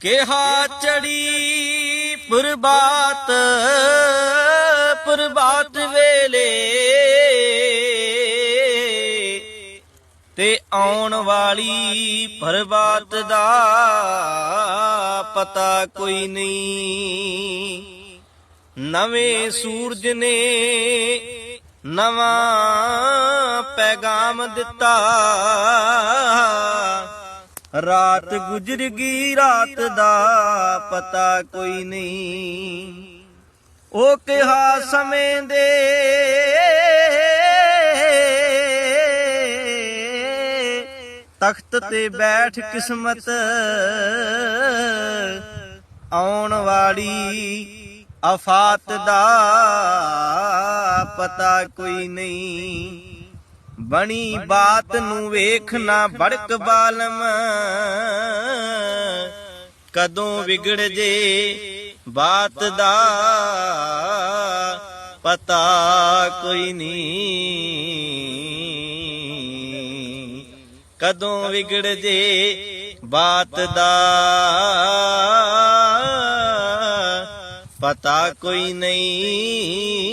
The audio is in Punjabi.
ਕਿਹਾ ਚੜੀ ਪੁਰਬਾਤ ਪੁਰਬਾਤ ਵੇਲੇ। ਤੇ ਆਉਣ ਵਾਲੀ ਪ੍ਰਭਾਤ ਦਾ ਪਤਾ ਕੋਈ ਨਹੀਂ। ਨਵੇਂ ਸੂਰਜ ਨੇ ਨਵਾਂ ਪੈਗਾਮ ਦਿੱਤਾ। ਰਾਤ ਗੁਜ਼ਰ ਗਈ, ਰਾਤ ਦਾ ਪਤਾ ਕੋਈ ਨਹੀਂ। ਉਹ ਕਿਹਾ, ਸਮੇਂ ਦੇ ਤਖਤ ਤੇ ਬੈਠ ਕਿਸਮਤ ਆਉਣ ਵਾਲੀ ਆਫਾਤ ਦਾ ਪਤਾ ਕੋਈ ਨਹੀਂ। ਬਣੀ ਬਾਤ ਨੂੰ ਵੇਖਣਾ ਬੜਕ ਬਾਲਮ। ਕਦੋਂ ਵਿਗੜ ਜੇ ਬਾਤ ਦਾ ਪਤਾ ਕੋਈ ਨਹੀਂ। ਕਦੋਂ ਵਿਗੜ ਜੇ ਬਾਤ ਦਾ ਪਤਾ ਕੋਈ ਨਹੀਂ।